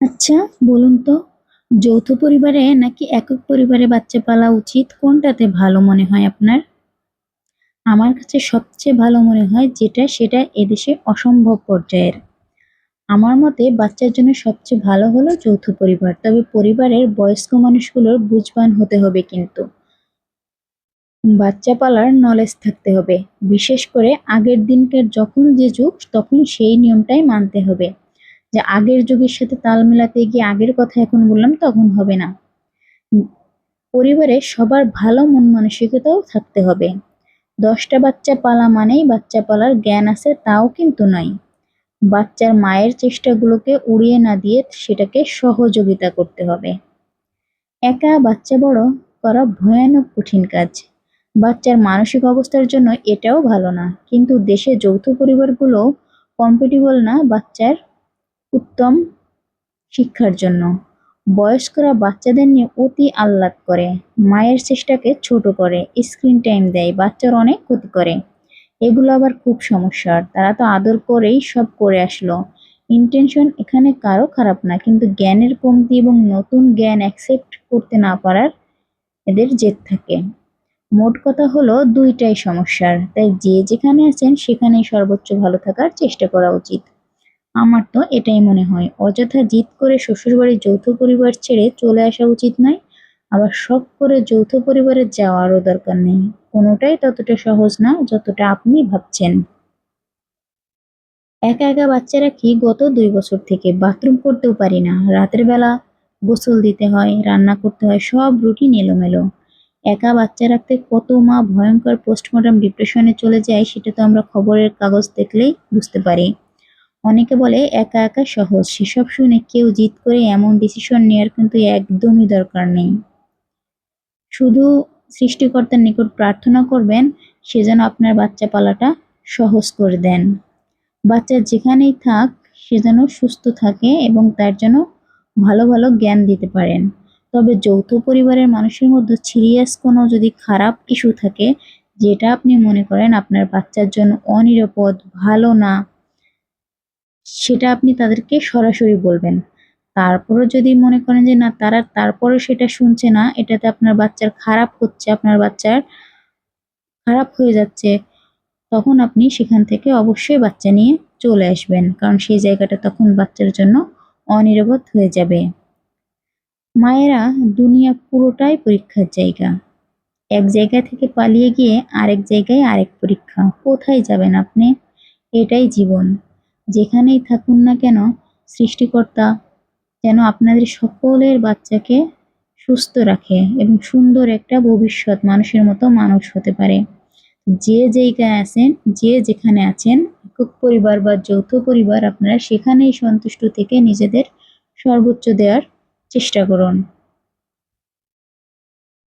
আচ্ছা বলুন তো, যৌথ পরিবারে নাকি একক পরিবারে বাচ্চা পালা উচিত? কোনটাতে ভালো মনে হয় আপনার? আমার কাছে সবচেয়ে ভালো মনে হয় যেটা, সেটা এদেশে অসম্ভব পর্যায়ের। আমার মতে বাচ্চার জন্য সবচেয়ে ভালো হলো যৌথ পরিবার, তবে পরিবারের বয়স্ক মানুষগুলোর বুঝবান হতে হবে কিন্তু। বাচ্চা পালার নলেজ থাকতে হবে, বিশেষ করে আগের দিনকার যখন যে যুগ, তখন সেই নিয়মটাই মানতে হবে। যে আগের যুগের সাথে তাল মেলাতে গিয়ে আগের কথা এখন বললাম, তখন হবে না। পরিবারে সবার ভালো মন মানসিকতাও থাকতে হবে। দশটা বাচ্চা পালা মানেই বাচ্চা পালার জ্ঞান আছে, তাও কিন্তু নয়। বাচ্চার মায়ের চেষ্টাগুলোকে উড়িয়ে না দিয়ে সেটাকে সহযোগিতা করতে হবে। একা বাচ্চা বড় করা ভয়ানক কঠিন কাজ। বাচ্চার মানসিক অবস্থার জন্য এটাও ভালো না। কিন্তু দেশে যৌথ পরিবারগুলো কম্পেটিবল না বাচ্চার উত্তম শিক্ষার জন্য। বয়স্করা বাচ্চাদের নিয়ে অতি আহ্লাদ করে, মায়ের চেষ্টাকে ছোট করে স্ক্রিন টাইম দেয়, বাচ্চার অনেক ক্ষতি করে। এগুলো আবার খুব সমস্যার তারা তো আদর করেই সব করে আসলো। ইন্টেনশন এখানে কারও খারাপ না, কিন্তু জ্ঞানের কমতি এবং নতুন জ্ঞান অ্যাকসেপ্ট করতে না পারার এদের জেদ থাকে। মোট কথা হলো, দুইটাই সমস্যার। তাই যে যেখানে আছেন, সেখানেই সর্বোচ্চ ভালো থাকার চেষ্টা করা উচিত। আমার তো এটাই মনে হয়। অযথা জিদ করে শ্বশুরবাড়ির যৌথ পরিবার ছেড়ে চলে আসা উচিত নয়, আবার শখ করে যৌথ পরিবারে যাওয়ারও দরকার নেই। কোনোটাই ততটা সহজ না যতটা আপনি ভাবছেন। একা একা বাচ্চা রাখি গত দুই বছর থেকে বাথরুম করতেও পারি না? রাতের বেলা গোসল দিতে হয়, রান্না করতে হয়, সব রুটিন এলোমেলো। একা বাচ্চা রাখতে কত মা ভয়ঙ্কর পোস্টমর্টম ডিপ্রেশনে চলে যায় সেটা তো আমরা খবরের কাগজ দেখলেই বুঝতে পারি। অনেকে বলে, একা একা সহজ। সেসব শুনে কেউ জিদ করে এমন ডিসিশন নেওয়ার কিন্তু একদমই দরকার নেই। শুধু সৃষ্টিকর্তার নিকট প্রার্থনা করবেন, সে যেন আপনার বাচ্চা পালাটা সহজ করে দেন। বাচ্চা যেখানেই থাক, সে যেন সুস্থ থাকে এবং তার জন্য ভালো ভালো জ্ঞান দিতে পারেন। তবে যৌথ পরিবারের মানুষের মধ্যে সিরিয়াস কোনো যদি খারাপ ইস্যু থাকে, যেটা আপনি মনে করেন আপনার বাচ্চার জন্য অনিরাপদ, ভালো না সেটা আপনি তাদেরকে সরাসরি বলবেন। তারপরও যদি মনে করেন যে না, তারা তারপরে সেটা শুনছে না, এটাতে আপনার বাচ্চার খারাপ হচ্ছে, আপনার বাচ্চার খারাপ হয়ে যাচ্ছে, তখন আপনি সেখান থেকে অবশ্যই বাচ্চা নিয়ে চলে আসবেন, কারণ সেই জায়গাটা তখন বাচ্চার জন্য অনিরাপদ হয়ে যাবে। মায়েরা দুনিয়া পুরোটাই পরীক্ষার জায়গা। এক জায়গা থেকে পালিয়ে গিয়ে আরেক জায়গায় আরেক পরীক্ষা। কোথায় যাবেন আপনি? এটাই জীবন। যেখানেই থাকুন না কেন, সৃষ্টিকর্তা যেন আপনাদের সকলের বাচ্চাকে সুস্থ রাখে এবং সুন্দর একটা ভবিষ্যৎ মানুষের মতো মানুষ হতে পারে। যে জায়গায় আছেন, যে যেখানে আছেন, একক পরিবার বা যৌথ পরিবার, আপনারা সেখানেই সন্তুষ্ট থেকে নিজেদের সর্বোচ্চ দেওয়ার চেষ্টা করুন।